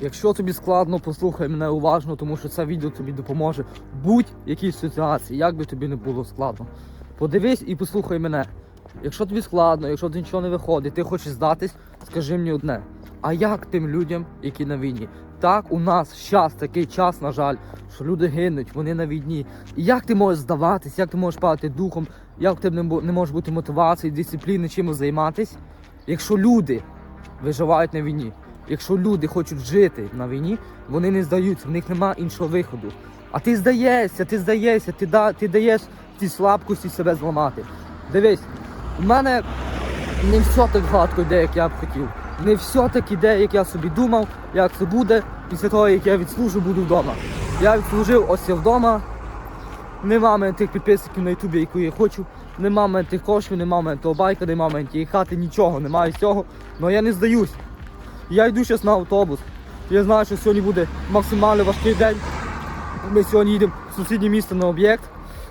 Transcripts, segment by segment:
Якщо тобі складно, послухай мене уважно, тому що це відео тобі допоможе в будь-якій ситуації, як би тобі не було складно. Подивись і послухай мене. Якщо тобі складно, якщо ти нічого не виходить, ти хочеш здатись, скажи мені одне. А як тим людям, які на війні? Так, у нас зараз такий час, на жаль, що люди гинуть, вони на війні. І як ти можеш здаватись, як ти можеш падати духом, як бу- не може бути мотивації, дисципліни, чимось займатись, якщо люди виживають на війні. Якщо люди хочуть жити на війні, вони не здаються, в них немає іншого виходу. А ти здаєшся, ти здаєшся, ти, да, ти даєш ці слабкості себе зламати. Дивись, у мене не все так гладко йде, як я б хотів. Не все так іде, як я собі думав, як це буде після того, як я відслужу, буду вдома. Я відслужив, ось я вдома. Нема мене тих підписників на ютубі, яку я хочу. Нема мене тих коштів, нема мене того байка, нема мене тієї хати, нічого, немає всього. Але я не здаюсь. Я йду зараз на автобус. Я знаю, що сьогодні буде максимально важкий день. Ми сьогодні їдемо в сусіднє місто на об'єкт.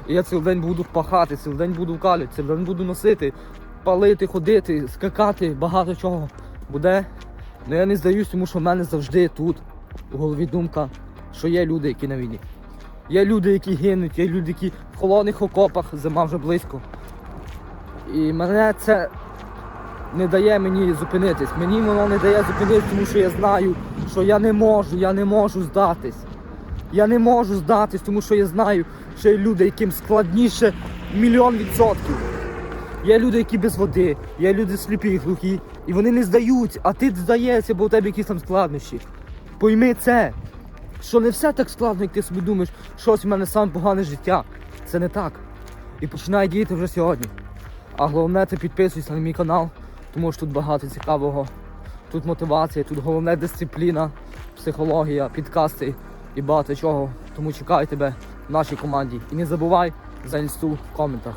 І я цілий день буду пахати, цілий день буду вкалювати, цілий день буду носити, палити, ходити, скакати, багато чого буде. Але я не здаюсь, тому що в мене завжди тут у голові думка, що є люди, які на війні. Є люди, які гинуть, є люди, які в холодних окопах, зима вже близько. І мене це не дає мені зупинитись. Мені воно не дає зупинитись, тому що я знаю, що я не можу, я не можу здатись. Я не можу здатись, тому що я знаю, що є люди, яким складніше мільйон відсотків. Є люди, які без води, є люди сліпі і глухі, і вони не здають, а ти здаєшся, бо у тебе якісь там складнощі. Пойми це, що не все так складно, як ти собі думаєш, щось в мене саме погане життя. Це не так. І починай діяти вже сьогодні. А головне, ти підписуйся на мій канал, тому що тут багато цікавого. Тут мотивація, тут головне дисципліна, психологія, підкасти і багато чого. Тому чекаю тебе в нашій команді. І не забувай за інсту в коментах.